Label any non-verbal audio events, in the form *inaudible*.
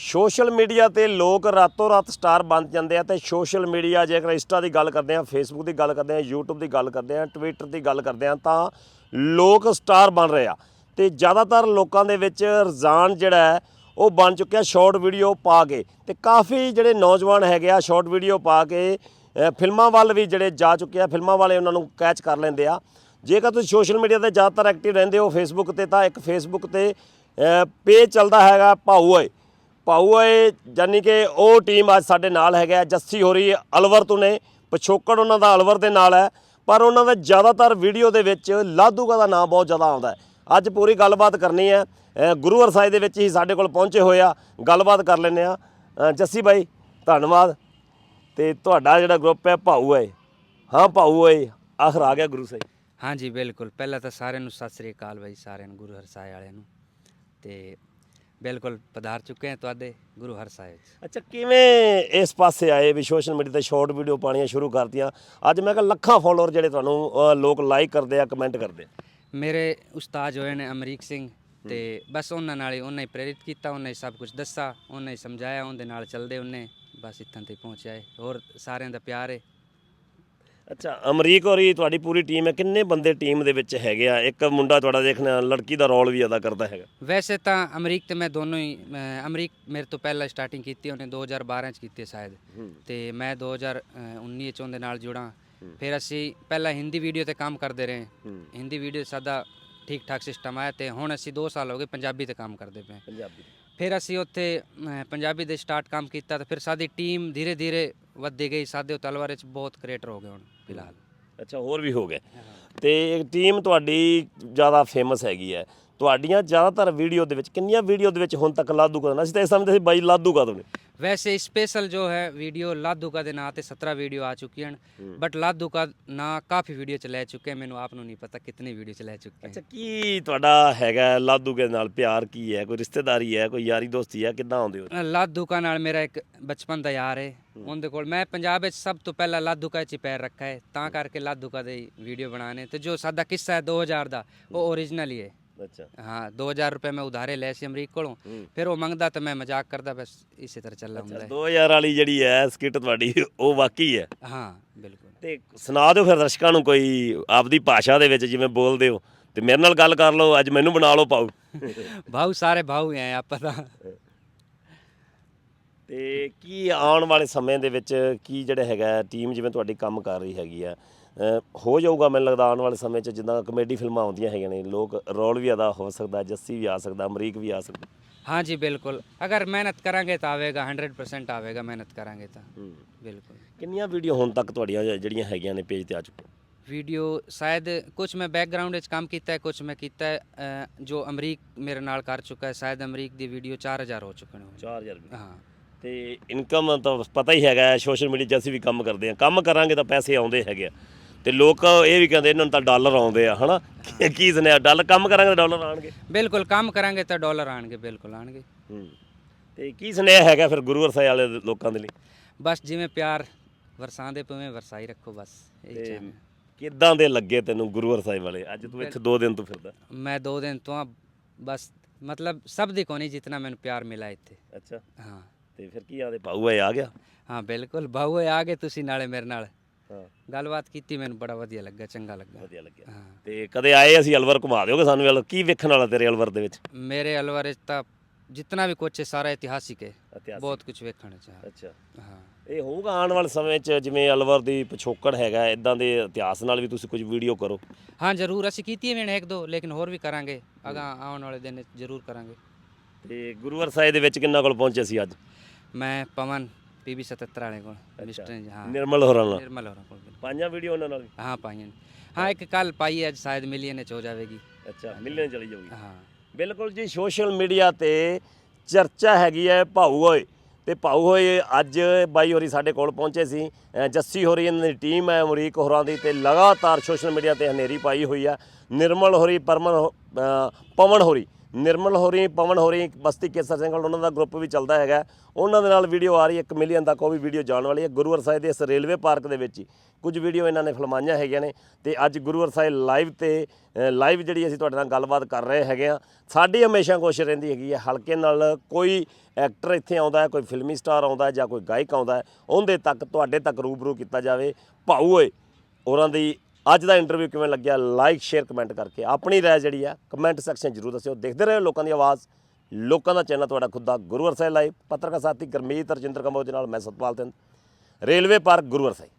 Social media ਤੇ ਲੋਕ ਰਾਤੋਂ ਰਾਤ ਸਟਾਰ ਬਣ ਜਾਂਦੇ ਆ ਤੇ ਸੋਸ਼ਲ ਮੀਡੀਆ ਜੇਕਰ ਇੰਸਟਾ ਦੀ ਗੱਲ ਕਰਦੇ ਆ ਫੇਸਬੁੱਕ ਦੀ ਗੱਲ ਕਰਦੇ ਆ, YouTube ਦੀ ਗੱਲ ਕਰਦੇ ਆ ਟਵਿੱਟਰ ਦੀ ਗੱਲ ਕਰਦੇ ਆ, ਤਾਂ ਲੋਕ ਸਟਾਰ ਬਣ ਰਹੇ ਆ। ਤੇ ਜ਼ਿਆਦਾਤਰ ਲੋਕਾਂ ਦੇ ਵਿੱਚ ਰੁਝਾਨ ਜਿਹੜਾ ਹੈ, ਉਹ ਬਣ ਚੁੱਕਿਆ ਸ਼ਾਰਟ ਵੀਡੀਓ ਪਾ ਕੇ। ਤੇ ਕਾਫੀ ਜਿਹੜੇ ਨੌਜਵਾਨ ਹੈਗੇ ਆ, ਸ਼ਾਰਟ ਵੀਡੀਓ ਪਾ ਕੇ ਫਿਲਮਾਂ ਵੱਲ ਵੀ ਜਿਹੜੇ ਜਾ ਚੁੱਕੇ ਆ, ਫਿਲਮਾਂ ਵਾਲੇ ਉਹਨਾਂ ਨੂੰ ਕੈਚ ਕਰ ਲੈਂਦੇ ਆ। ਜੇਕਰ ਤੁਸੀਂ ਸੋਸ਼ਲ ਮੀਡੀਆ ਤੇ ਜ਼ਿਆਦਾਤਰ ਐਕਟਿਵ ਰਹਿੰਦੇ ਹੋ ਫੇਸਬੁੱਕ ਤੇ, ਤਾਂ ਇੱਕ ਫੇਸਬੁੱਕ ਤੇ ਪੇਜ ਚੱਲਦਾ ਹੈਗਾ ਭਾਊ ਓਏ। ਭਾਊ ਓਏ ਜਾਨੀ ਕਿ ਉਹ ਟੀਮ ਅੱਜ ਸਾਡੇ ਨਾਲ ਹੈਗਾ ਜੱਸੀ ਹੋਰੀ ਅਲਵਰ ਤੋਂ ਨੇ। ਪਿਛੋਕੜ ਉਹਨਾਂ ਦਾ ਅਲਵਰ ਦੇ ਨਾਲ ਹੈ ਪਰ ਉਹਨਾਂ ਦਾ ਜ਼ਿਆਦਾਤਰ ਵੀਡੀਓ ਦੇ ਵਿੱਚ ਲਾਧੂਗਾ ਦਾ ਨਾਮ ਬਹੁਤ ਜ਼ਿਆਦਾ ਆਉਂਦਾ ਹੈ। ਅੱਜ ਪੂਰੀ ਗੱਲਬਾਤ ਕਰਨੀ ਹੈ ਅ, ਗੁਰੂ ਸਾਹਿਬ ਦੇ ਵਿੱਚ ਹੀ ਸਾਡੇ ਕੋਲ ਪਹੁੰਚੇ ਹੋਏ ਆ ਗੱਲਬਾਤ ਕਰ ਲੈਂਦੇ ਆ ਜੱਸੀ ਬਾਈ ਧੰਨਵਾਦ। ਤੇ ਤੁਹਾਡਾ ਜਿਹੜਾ ਗਰੁੱਪ ਹੈ ਭਾਊ ਓਏ ਹਾਂ ਭਾਊ ਓਏ ਆਖਰ ਆ ਗਿਆ ਗੁਰੂ ਸਾਹਿਬ। ਹਾਂਜੀ ਬਿਲਕੁਲ। ਪਹਿਲਾਂ ਤਾਂ ਸਾਰਿਆਂ ਨੂੰ ਸਤਿ ਸ੍ਰੀ ਅਕਾਲ ਬਾਈ ਸਾਰਿਆਂ ਨੂੰ ਗੁਰੂ ਹਰਸਾਏ ਵਾਲਿਆਂ ਨੂੰ। ਤੇ ਬਿਲਕੁਲ ਪਧਾਰ ਚੁੱਕੇ ਹਾਂ ਤੁਹਾਡੇ ਗੁਰੂ ਹਰਸਾਏ 'ਚ ਅੱਛਾ ਕਿਵੇਂ ਇਸ ਪਾਸੇ ਆਏ ਵੀ ਸੋਸ਼ਲ ਮੀਡੀਆ ਤੇ ਸ਼ਾਰਟ ਵੀਡੀਓ ਪਾਣੀਆਂ ਸ਼ੁਰੂ ਕਰਤੀਆਂ? ਅੱਜ ਮੈਂ ਕਿਹਾ ਲੱਖਾਂ ਫਾਲੋਅਰ ਜਿਹੜੇ ਤੁਹਾਨੂੰ ਅ, ਲੋਕ ਲਾਈਕ ਕਰਦੇ ਆ ਕਮੈਂਟ ਕਰਦੇ ਆ। ਮੇਰੇ ਉਸਤਾਦ ਹੋਏ ਨੇ ਅਮਰੀਕ ਸਿੰਘ ਤੇ ਬਸ ਉਹਨਾਂ ਨਾਲ ਹੀ ਉਹਨਾਂ ਹੀ ਪ੍ਰੇਰਿਤ ਕੀਤਾ ਉਹਨਾਂ ਹੀ ਸਭ ਕੁਝ ਦੱਸਾ ਉਹਨਾਂ ਹੀ ਸਮਝਾਇਆ ਉਹਦੇ ਨਾਲ ਚੱਲਦੇ ਉਹਨੇ ਬਸ ਇੱਥਾਂ ਤੇ ਪਹੁੰਚਿਆ ਹੈ ਹੋਰ ਸਾਰਿਆਂ ਦਾ ਪਿਆਰ ਹੈ ਅੱਛਾ ਅਮਰੀਕ ਹੋਰੀ ਤੁਹਾਡੀ ਪੂਰੀ ਟੀਮ ਹੈ ਕਿੰਨੇ ਬੰਦੇ ਟੀਮ ਦੇ ਵਿੱਚ ਹੈਗੇ ਆ? ਇੱਕ ਮੁੰਡਾ ਤੁਹਾਡਾ ਦੇਖਣਾ ਲੜਕੀ ਦਾ ਰੋਲ ਵੀ ਅਦਾ ਕਰਦਾ ਹੈਗਾ। ਵੈਸੇ ਤਾਂ ਅਮਰੀਕ ਤੇ ਮੈਂ ਦੋਨੋਂ ਹੀ ਮੈਂ- ਅਮਰੀਕ ਮੇਰੇ ਤੋਂ ਪਹਿਲਾਂ ਸਟਾਰਟਿੰਗ ਕੀਤੀ ਉਹਨੇ 2012 ਚ ਕੀਤੀ ਹੈ। ਸ਼ਾਇਦ ਤੇ ਮੈਂ 2019 ਚ ਉਹਦੇ ਨਾਲ ਜੁੜਾ। ਫਿਰ ਅਸੀਂ ਪਹਿਲਾਂ ਹਿੰਦੀ ਵੀਡੀਓ ਤੇ ਕੰਮ ਕਰਦੇ ਰਹੇ। ਹਿੰਦੀ ਵੀਡੀਓ ਸਾਡਾ ਠੀਕ ਠਾਕ ਸਿਸਟਮ ਆਇਆ ਤੇ ਹੁਣ ਅਸੀਂ 2 ਸਾਲ ਹੋ ਗਏ ਪੰਜਾਬੀ ਤੇ ਕੰਮ ਕਰਦੇ ਪਏ। ਪੰਜਾਬੀ। ਫਿਰ ਅਸੀਂ ਉੱਥੇ ਪੰਜਾਬੀ ਦੇ ਸਟਾਰਟ ਕੰਮ ਕੀਤਾ ਤੇ ਫਿਰ ਸਾਡੀ ਟੀਮ ਧੀਰੇ ਧੀਰੇ ਵੱਧਦੀ ਗਈ ਸਾਦੇ ਤਲਵਾਰੇ ਚ ਬਹੁਤ ਕ੍ਰੀਏਟਰ ਹੋ ਗਏ ਹੁਣ, ਫਿਲਹਾਲ। ਅੱਛਾ, ਹੋਰ ਵੀ ਹੋ ਗਏ। ਤੇ ਟੀਮ ਤੁਹਾਡੀ ਜ਼ਿਆਦਾ ਫੇਮਸ ਹੈਗੀ ਹੈ। ਤੁਹਾਡੀਆਂ ਜ਼ਿਆਦਾਤਰ ਵੀਡੀਓ ਦੇ ਵਿੱਚ, ਕਿੰਨੀਆਂ ਵੀਡੀਓ ਦੇ ਵਿੱਚ ਹੁਣ ਤੱਕ ਲਾਦੂ ਕਰਨਾ ਅਸੀਂ ਤਾਂ ਇਹ ਸਮਝਦੇ ਸੀ ਬਾਈ ਲਾਦੂ ਕਦੋਂ ਨੇ? ਵੈਸੇ ਸਪੈਸ਼ਲ ਜੋ ਹੈ ਵੀਡੀਓ ਲਾਧੂਕਾ ਦੇ ਨਾਂ ਤੇ 17 ਵੀਡੀਓ ਆ ਚੁੱਕੀਆਂ ਹਨ ਬਟ ਲਾਧੂਕਾ ਨਾਂ ਕਾਫੀ ਵੀਡੀਓ ਚ ਲੈ ਚੁੱਕੇ ਮੈਨੂੰ ਆਪ ਨੂੰ ਨਹੀਂ ਪਤਾ ਕਿੰਨੀ ਵੀਡੀਓ ਚ ਲੈ ਚੁੱਕੇ ਅੱਛਾ ਕੀ ਤੁਹਾਡਾ ਹੈਗਾ ਦੇ ਨਾਲ ਪਿਆਰ ਕੀ ਹੈ? ਕੋਈ ਰਿਸ਼ਤੇਦਾਰੀ ਹੈ? ਕੋਈ ਯਾਰੀ ਦੋਸਤੀ ਹੈ? ਕਿੱਦਾਂ ਆਉਂਦੇ ਹੋ? ਲਾਧੂਕਾ ਨਾਲ ਮੇਰਾ ਇੱਕ ਬਚਪਨ ਦਾ ਯਾਰ ਹੈ। ਉਹਦੇ ਕੋਲ ਮੈਂ ਪੰਜਾਬ ਵਿੱਚ ਸਭ ਤੋਂ ਪਹਿਲਾਂ ਲਾਧੂਕਾ 'ਚ ਪੈਰ ਰੱਖਾ ਹੈ। ਤਾਂ ਕਰਕੇ ਲਾਧੂਕਾ ਦੇ ਵੀਡੀਓ ਬਣਾਣੇ ਤੇ ਜੋ ਸਾਡਾ ਕਿੱਸਾ ਹੈ 2000 ਦਾ ਉਹ ਓਰੀਜਨਲ ਹੀ ਹੈ। ਅੱਛਾ। ਹਾਂ 2000 ਰੁਪਏ ਮੈਂ ਉਧਾਰੇ ਲਏ ਸੀ ਅਮਰੀਕ ਕੋਲੋਂ। ਫਿਰ ਉਹ ਮੰਗਦਾ ਤਾਂ ਮੈਂ ਮਜ਼ਾਕ ਕਰਦਾ ਬਸ ਇਸੇ ਤਰ੍ਹਾਂ ਚੱਲਦਾ ਹੁੰਦਾ ਹੈ 2000 ਵਾਲੀ ਜਿਹੜੀ ਹੈ ਸਕਿੱਟ ਤੁਹਾਡੀ ਉਹ ਵਾਕਈ ਹੈ? ਹਾਂ ਬਿਲਕੁਲ। ਤੇ ਸੁਣਾ ਦਿਓ ਫਿਰ ਦਰਸ਼ਕਾਂ ਨੂੰ ਕੋਈ ਆਪਦੀ ਭਾਸ਼ਾ ਦੇ ਵਿੱਚ ਜਿਵੇਂ ਬੋਲਦੇ ਹੋ। ਤੇ ਮੇਰੇ ਨਾਲ ਗੱਲ ਕਰ ਲਓ ਅੱਜ ਮੈਨੂੰ ਬਣਾ ਲਓ ਪਾਉ ਭਾਊ *laughs* ਸਾਰੇ ਭਾਊ ਹੈ ਆਪਾਂ ਤਾਂ। ਤੇ ਕੀ ਆਉਣ ਵਾਲੇ ਸਮੇਂ ਦੇ ਵਿੱਚ ਕੀ ਜਿਹੜਾ ਹੈਗਾ ਟੀਮ ਜਿਵੇਂ ਤੁਹਾਡੀ ਕੰਮ ਕਰ ਰਹੀ ਹੈਗੀ ਆ ਅਹ ਹੋ ਜਾਊਗਾ ਮੈਨੂੰ ਲੱਗਦਾ ਆਉਣ ਵਾਲੇ ਸਮੇਂ 'ਚ ਜਿੱਦਾਂ ਕਮੇਡੀ ਫਿਲਮਾਂ ਆਉਂਦੀਆਂ ਹੈਗੀਆਂ ਨੇ ਲੋਕ ਰੋਲ ਵੀ ਅਦਾ ਹੋ ਸਕਦਾ ਜੱਸੀ ਵੀ ਆ ਸਕਦਾ ਅਮਰੀਕ ਵੀ ਆ ਸਕਦਾ हाँ जी बिल्कुल अगर मेहनत करेंगे तो आवेगा हंड्रेड परसेंट आवेगा मेहनत करेंगे तो बिल्कुल ਕਿੰਨੀਆਂ ਵੀਡੀਓ ਹੁਣ ਤੱਕ ਤੁਹਾਡੀਆਂ ਜਿਹੜੀਆਂ ਹੈਗੀਆਂ ਨੇ ਪੇਜ ਤੇ ਆ ਚੁੱਕੀਆਂ वीडियो शायद कुछ मैं बैकग्राउंड ਵਿੱਚ ਕੰਮ ਕੀਤਾ ਹੈ ਕੁਝ ਮੈਂ ਕੀਤਾ ਹੈ ਅ, ਜੋ ਅਮਰੀਕ ਮੇਰੇ ਨਾਲ ਕਰ ਚੁੱਕਾ ਹੈ ਸ਼ਾਇਦ ਅਮਰੀਕ ਦੀ ਵੀਡੀਓ 4000 ਹੋ ਚੁੱਕੇ ਨੇ ਹੁਣ। 4000 ਵੀਡੀਓ ਹਾਂ ਤੇ ਇਨਕਮ ਤਾਂ ਪਤਾ ਹੀ ਹੈਗਾ ਸੋਸ਼ਲ ਮੀਡੀਆ 'ਚ ਅਸੀਂ ਵੀ ਕੰਮ ਕਰਦੇ ਆ ਕੰਮ ਕਰਾਂਗੇ ਤਾਂ ਪੈਸੇ ਆਉਂਦੇ ਹੈਗੇ ਆ। ਤੇ ਲੋਕ ਇਹ ਵੀ ਕਹਿੰਦੇ ਇਹਨਾਂ ਨੂੰ ਤਾਂ ਡਾਲਰ ਆਉਂਦੇ ਆ ਹਨਾ? *laughs* ਕੀ ਸੁਣਿਆ ਡਾਲਰ ਕੰਮ ਕਰਾਂਗੇ ਤਾਂ ਡਾਲਰ ਆਣਗੇ ਬਿਲਕੁਲ ਕੰਮ ਕਰਾਂਗੇ ਤਾਂ ਡਾਲਰ ਆਣਗੇ ਬਿਲਕੁਲ ਆਣਗੇ ਹੂੰ। ਤੇ ਕੀ ਸੁਨੇਹਾ ਹੈਗਾ ਫਿਰ ਗੁਰੂ ਅਰਸਾਏ ਵਾਲੇ ਲੋਕਾਂ ਦੇ ਲਈ? ਬਸ ਜਿਵੇਂ ਪਿਆਰ ਵਰਸਾਉਂਦੇ ਪਵੇਂ ਵਰਸਾਈ ਰੱਖੋ ਬਸ ਇਹੀ ਤੇ ਚਾਹੁੰਦੇ। ਕਿੱਦਾਂ ਦੇ ਲੱਗੇ ਤੈਨੂੰ ਗੁਰੂ ਅਰਸਾਏ ਵਾਲੇ? ਅੱਜ ਤੂੰ ਇੱਥੇ 2 ਦਿਨ ਤੋਂ ਫਿਰਦਾ। ਮੈਂ ਦੋ ਦਿਨ ਤੋਂ ਆ, ਬਸ ਮਤਲਬ ਸਭ ਦੀ ਕੋਨੀ ਜਿਤਨਾ ਮੈਨੂੰ ਪਿਆਰ ਮਿਲਾ ਇੱਥੇ। ਅੱਛਾ। ਹਾਂ। ਤੇ ਫਿਰ ਕੀ ਆਦੇ ਪਾਉ ਆ ਗਿਆ? ਹਾਂ ਬਿਲਕੁਲ ਬਾਹੂ ਆ ਗਏ ਤੁਸੀਂ ਨਾਲੇ ਮੇਰੇ ਨਾਲ। ਹਾਂ। ਗੱਲਬਾਤ ਕੀਤੀ ਮੈਨੂੰ ਬੜਾ ਵਧੀਆ ਲੱਗਾ ਚੰਗਾ ਲੱਗਾ। ਵਧੀਆ ਲੱਗਿਆ। ਹਾਂ। ਤੇ ਕਦੇ ਆਏ ਅਸੀਂ ਅਲਵਰ ਘੁਮਾ ਦਿਓਗੇ ਸਾਨੂੰ ਅਲ ਕੀ ਵੇਖਣ ਵਾਲਾ ਤੇਰੇ ਅਲਵਰ ਦੇ ਵਿੱਚ? ਮੇਰੇ ਅਲਵਰ ਵਿੱਚ ਤਾਂ ਜਿੰਨਾ ਵੀ ਕੁਛ ਹੈ ਸਾਰਾ ਇਤਿਹਾਸਿਕ ਹੈ। ਬਹੁਤ ਕੁਝ ਵੇਖਣ ਚ ਹੈ। ਅੱਛਾ। ਹਾਂ। ਇਹ ਹੋਊਗਾ ਆਉਣ ਵਾਲੇ ਸਮੇਂ 'ਚ ਜਿਵੇਂ ਅਲਵਰ ਦੀ ਪਿਛੋਕੜ ਹੈਗਾ ਇਦਾਂ ਦੇ ਇਤਿਹਾਸ ਨਾਲ ਵੀ ਤੁਸੀਂ ਕੁਝ ਵੀਡੀਓ ਕਰੋ। ਹਾਂ ਜ਼ਰੂਰ ਅਸੀਂ ਕੀਤੀ ਹੈ ਇੱਕ ਦੋ ਲੇਕਿਨ ਹੋਰ ਵੀ ਕਰਾਂਗੇ। ਅਗਾ ਆਉਣ ਵਾਲੇ ਦਿਨ ਵਿੱਚ ਜ਼ਰੂਰ ਕਰਾਂਗੇ। ਤੇ ਗੁਰੂ ਅਰਸਾਏ ਦੇ ਵਿੱਚ ਕਿੰਨਾ ਕੋਲ ਪਹੁੰਚੇ ਸੀ ਅੱਜ? ਮੈਂ ਪਵਨ ਪੀਬੀ 77 ਵਾਲੇ ਕੋਲ ਮਿਸਟਰ ਹਾਂ। ਨਿਰਮਲ ਹੋਰਾਂ ਨਾਲ? ਨਿਰਮਲ ਹੋਰਾਂ ਕੋਲ। ਪੰਜਾਂ ਵੀਡੀਓ ਉਹਨਾਂ ਨਾਲ ਹਾਂ ਪਾਈਆਂ ਨੇ। ਹਾਂ ਇੱਕ ਕੱਲ ਪਾਈ ਹੈ, ਅੱਜ ਸ਼ਾਇਦ ਮਿਲੀਅਨ ਚ ਹੋ ਜਾਵੇਗੀ। ਅੱਛਾ ਮਿਲਣੇ ਚਲੀ ਜਾਊਗੀ। ਹਾਂ। ਬਿਲਕੁਲ ਜੀ ਸੋਸ਼ਲ ਮੀਡੀਆ ਤੇ ਚਰਚਾ ਹੈਗੀ ਹੈ ਭਾਊ ਹੋਏ। ਤੇ ਭਾਊ ਹੋਏ ਅੱਜ ਬਾਈ ਹੋਰੀ ਸਾਡੇ ਕੋਲ ਪਹੁੰਚੇ ਸੀ। ਅ, ਜੱਸੀ ਹੋਰੀ ਇਹਨਾਂ ਦੀ ਟੀਮ ਹੈ ਅਮਰੀਕ ਹੋਰਾਂ ਦੀ ਤੇ ਲਗਾਤਾਰ ਸੋਸ਼ਲ ਮੀਡੀਆ ਤੇ ਹਨੇਰੀ ਪਾਈ ਹੋਈ ਆ ਨਿਰਮਲ ਹੋਰੀ ਪਰਮਨ ਹੋ- ਅ, ਪਵਨ ਹੋਰੀ। ਨਿਰਮਲ ਹੋਰੀ ਪਵਨ ਹੋਰੀ ਬਸਤੀ ਕੇਸਰ ਸਿੰਘ ਉਹਨਾਂ ਦਾ ਗਰੁੱਪ ਵੀ ਚੱਲਦਾ ਹੈਗਾ। ਉਹਨਾਂ ਦੇ ਨਾਲ ਵੀਡੀਓ ਆ ਰਹੀ ਹੈ 1 ਮਿਲੀਅਨ ਤੱਕ ਉਹ ਵੀ ਵੀਡੀਓ ਜਾਣ ਵਾਲੀ ਹੈ। ਗੁਰੂਵਰ ਸਾਹਿਬ ਦੇ ਇਸ ਰੇਲਵੇ ਪਾਰਕ ਦੇ ਵਿੱਚ ਹੀ ਕੁਝ ਵੀਡੀਓ ਇਹਨਾਂ ਨੇ ਫਿਲਮਾਈਆਂ ਹੈਗੀਆਂ ਨੇ। ਤੇ ਅੱਜ ਗੁਰੂਵਰ ਸਾਹਿਬ ਲਾਈਵ ਤੇ ਲਾਈਵ ਜਿਹੜੀ ਅਸੀਂ ਤੁਹਾਡੇ ਨਾਲ ਗੱਲਬਾਤ ਕਰ ਰਹੇ ਹੈਗੇ ਆ ਸਾਡੀ ਹਮੇਸ਼ਾ ਕੋਸ਼ਿਸ਼ ਰਹਿੰਦੀ ਹੈਗੀ ਹੈ, ਹਲਕੇ ਨਾਲ ਕੋਈ ਐਕਟਰ ਇੱਥੇ ਆਉਂਦਾ ਹੈ, ਕੋਈ ਫਿਲਮੀ ਸਟਾਰ ਆਉਂਦਾ ਹੈ ਜਾਂ ਕੋਈ ਗਾਇਕ ਆਉਂਦਾ ਹੈ, ਉਹਦੇ ਤੱਕ, ਤੁਹਾਡੇ ਤੱਕ ਰੂਬਰੂ ਕੀਤਾ ਜਾਵੇ। ਭਾਊ ਓਏ ਉਹਨਾਂ ਦੀ ਅੱਜ ਦਾ ਇੰਟਰਵਿਊ ਕਿਵੇਂ ਲੱਗਿਆ? ਲਾਈਕ ਸ਼ੇਅਰ ਕਮੈਂਟ ਕਰਕੇ। ਆਪਣੀ ਰਾਏ ਜਿਹੜੀ ਆ ਕਮੈਂਟ ਸੈਕਸ਼ਨ ਜ਼ਰੂਰ ਦੱਸਿਓ। ਦੇਖਦੇ ਰਹੋ ਲੋਕਾਂ ਦੀ ਆਵਾਜ਼। ਲੋਕਾਂ ਦਾ ਚੈਨਲ ਤੁਹਾਡਾ ਖੁਦ ਦਾ ਗੁਰੂਵਰ ਸਾਹਿਬ ਲਾਈਵ। ਪੱਤਰਕਾਰ ਸਾਥੀ ਗਰਮੀਤ ਰਜਿੰਦਰ ਕੰਬੋਜ ਨਾਲ ਮੈਂ ਸਤਪਾਲ ਸਿੰਘ ਰੇਲਵੇ ਪਾਰਕ ਗੁਰੂਵਰ ਸਾਹਿਬ